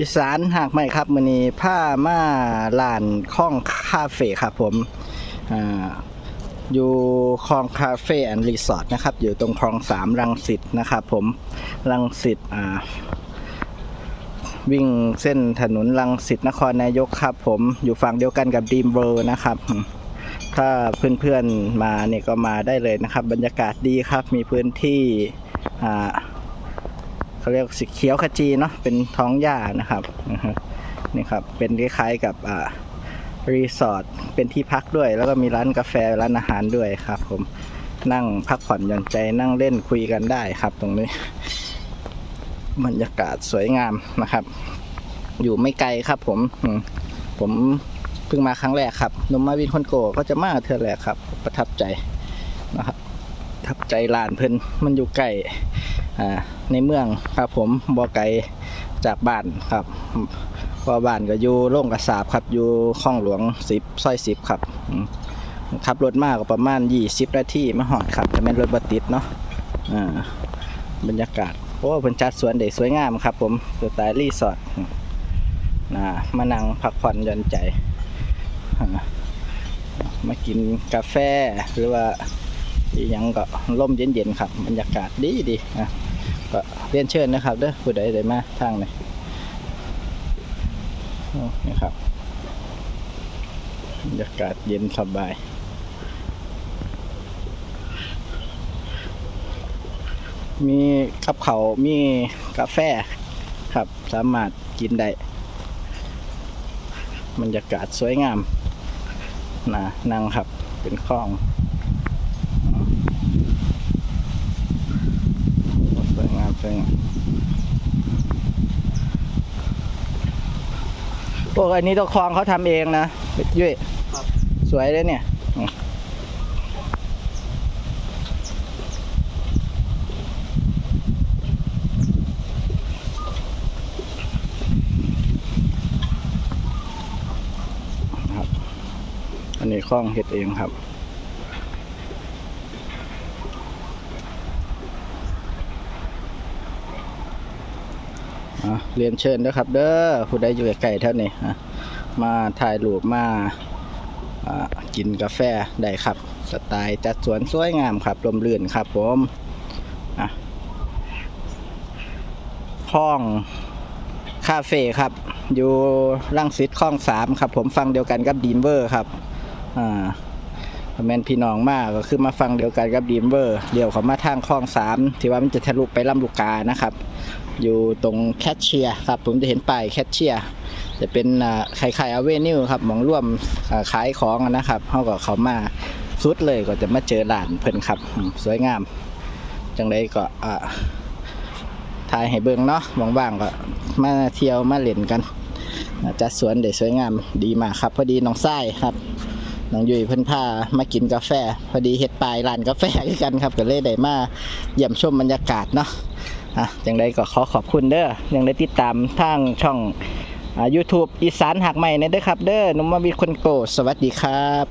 อีสานหากไม่ครับมือนี้ผ้ามาลานคลองคาเฟ่ครับผมออยู่คลองคาเฟ่แอนด์รีสอร์ทนะครับ อยู่ตรงคลองสามรังสิตนะครับผมรังสิตวิ่งเส้นถนนรังสิตนครนายกครับผมอยู่ฝั่งเดียวกันกับดีมเบอร์นะครับ ถ้าเพื่อนๆมาเนี่ยก็มาได้เลยนะครับ บรรยากาศดีครับมีพื้นที่อ่า เขาเรียกสีเขียวขจีเนาะเป็นท้องหญ้านะครับนี่ครับเป็นคล้ายๆกับอ่ารีสอร์ทเป็นที่พักด้วย แล้วก็มีร้านกาแฟร้านอาหารด้วยครับ ผมนั่งพักผ่อนหย่อนใจนั่งเล่นคุยกันได้ครับ ตรงนี้บรรยากาศสวยงามนะครับ อยู่ไม่ไกลครับ ผมผมเพิ่งมาครั้งแรกครับหนมมาวินคนโกก็จะมาเทื่อแรกครับ ประทับใจนะครับประทับใจลานเพิ่นมันอยู่ใกล้ ในเมืองครับผมบ่ไกลจากบ้านครับพราะบ้านก็อยู่โล่งกระสาบครับอยู่คลองหลวงสิบซอยสิบครับขับรถมากก็ประมาณยี่สิบนาทีมาหอดครับแต่แม่นรถบัติดเนาะบรรยากาศโอ้เพิ่นจัดสวนได้สวยงามครับ ผมสไตล์รีสอร์ทนะมานั่งพักผ่อนหย่อนใจมากินกาแฟหรือว่า อีหยังก็ร่มเย็นๆครับบรรยากาศดีดีนะก็เรียนเชิญนะครับเด้อผู้ใดได้มาทางไหนโอ้นี่ครับบรรยากาศเย็นสบายมีกับเขามีกาแฟครับ สามารถกินได้บรรยากาศสวยงามนะนั่งครับ เป็นคลอง สวยงามสวยงามพวกอันนี้ตัวคลองเขาทำเองนะยุ้ยสวยเลยเนี่ยอืมครับอันนี้คล้องเห็ดเองครับ เรียนเชิญด้วยครับ เด้อผู้ใดอยู่ใกล้ๆเท่านี้มาถ่ายรูปมากินกาแฟได้ครับ สไตล์จัดสวนสวยงามครับลมเรื่นครับผมห้องคาเฟ่ครับ อยู่รังสิตคลองสามครับ ผมฟังเดียวกันกับดีมเวอร์ครับ อ่า แมนพี่น้องมากก็คือมาฟังเดียวกันกับดีมเวอร์เดี๋ยวเขามาทางคลองสามที่ว่ามันจะทะลุไปลำลูกกานะครับ อยู่ตรงแคชเชียร์ครับ ผมจะเห็นป้ายแคชเชียร์จะเป็นอ่าขายขายอเวนิวครับมองร่วมขายของนะครับเขาก็เขามาสุดเลยก็จะมาเจอร้านเพิ่นครับ สวยงาม จังไดก็อ่าถ่ายให้เบิ่งเนาะว่างๆก็มาเที่ยวมาเล่นกันจัดสวนได้สวยงามดีมากครับ พอดีน้องไส้ครับ น้องยุ้ยเพิ่นพามากินกาแฟ พอดีเฮ็ดปลายร้านกาแฟด้วยกันครับก็เลยได้มาเยี่ยมชมบรรยากาศเนาะอะจังไรก็ขอขอบคุณเด้อยังได้ติดตามทางช่องอ่า YouTube อีสานหักใหม่เนี่ยเด้อครับ เด้อหนุ่มมาวิคนโกสวัสดีครับ